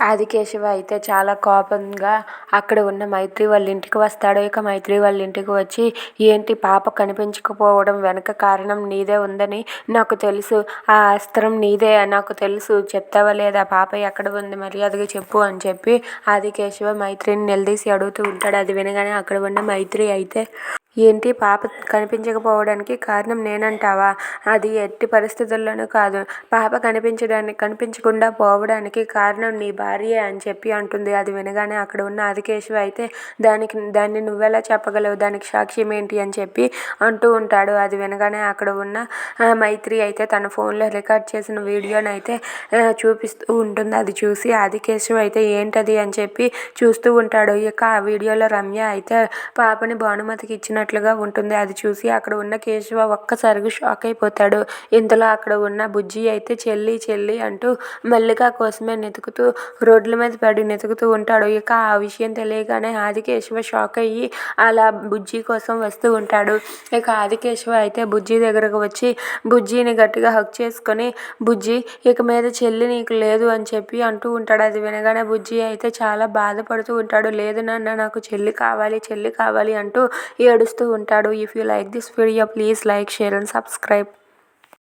ఆదికేశవ అయితే చాలా కోపంగా అక్కడ ఉన్న మైత్రి వాళ్ళ ఇంటికి వస్తాడు. ఇక మైత్రి వాళ్ళ ఇంటికి వచ్చి ఏంటి పాప కనిపించకపోవడం వెనక కారణం నీదే ఉందని నాకు తెలుసు. ఆ అస్త్రం నీదే నాకు తెలుసు. చెప్తావా లేదా? పాప ఎక్కడ ఉంది? మర్యాదగా చెప్పు అని చెప్పి ఆదికేశవ మైత్రిని నిలదీసి అడుగుతూ ఉంటాడు. అది వినగానే అక్కడ ఉన్న మైత్రి అయితే ఏంటి పాప కనిపించకపోవడానికి కారణం నేనంటావా? అది ఎట్టి పరిస్థితుల్లోనూ కాదు. పాప కనిపించడానికి కనిపించకుండా పోవడానికి కారణం నీ భార్యే అని చెప్పి అంటుంది. అది వినగానే అక్కడ ఉన్న ఆదికేశవ అయితే దానికి దాన్ని నువ్వెలా చెప్పగలవు? దానికి సాక్ష్యం ఏంటి అని చెప్పి అంటూ ఉంటాడు. అది వినగానే అక్కడ ఉన్న మైత్రి అయితే తన ఫోన్లో రికార్డ్ చేసిన వీడియోని అయితే చూపిస్తూ ఉంటుంది. అది చూసి ఆదికేశవ అయితే ఏంటది అని చెప్పి చూస్తూ ఉంటాడు. ఇక ఆ వీడియోలో రమ్య అయితే పాపని భానుమతికి ఉన్నట్లుగా ఉంటుంది. అది చూసి అక్కడ ఉన్న కేశవ ఒక్కసారిగా షాక్ అయిపోతాడు. ఇంతలో అక్కడ ఉన్న బుజ్జి అయితే చెల్లి చెల్లి అంటూ మల్లిక కోసమే వెతుకుతూ రోడ్ల మీద పడి వెతుకుతూ ఉంటాడు. ఇక ఆ విషయం తెలియగానే ఆదికేశవ షాక్ అయ్యి అలా బుజ్జి కోసం వస్తూ ఉంటాడు. ఇక ఆదికేశవ అయితే బుజ్జి దగ్గరకు వచ్చి బుజ్జిని గట్టిగా హక్ చేసుకొని బుజ్జి ఇక మీద చెల్లి నీకు లేదు అని చెప్పి అంటూ ఉంటాడు. అది వినగానే బుజ్జి అయితే చాలా బాధపడుతూ ఉంటాడు. లేదు నాన్న నాకు చెల్లి కావాలి చెల్లి కావాలి అంటూ ఏడు ఏడుస్తూ ఉంటాడు. If you like this video please like share and subscribe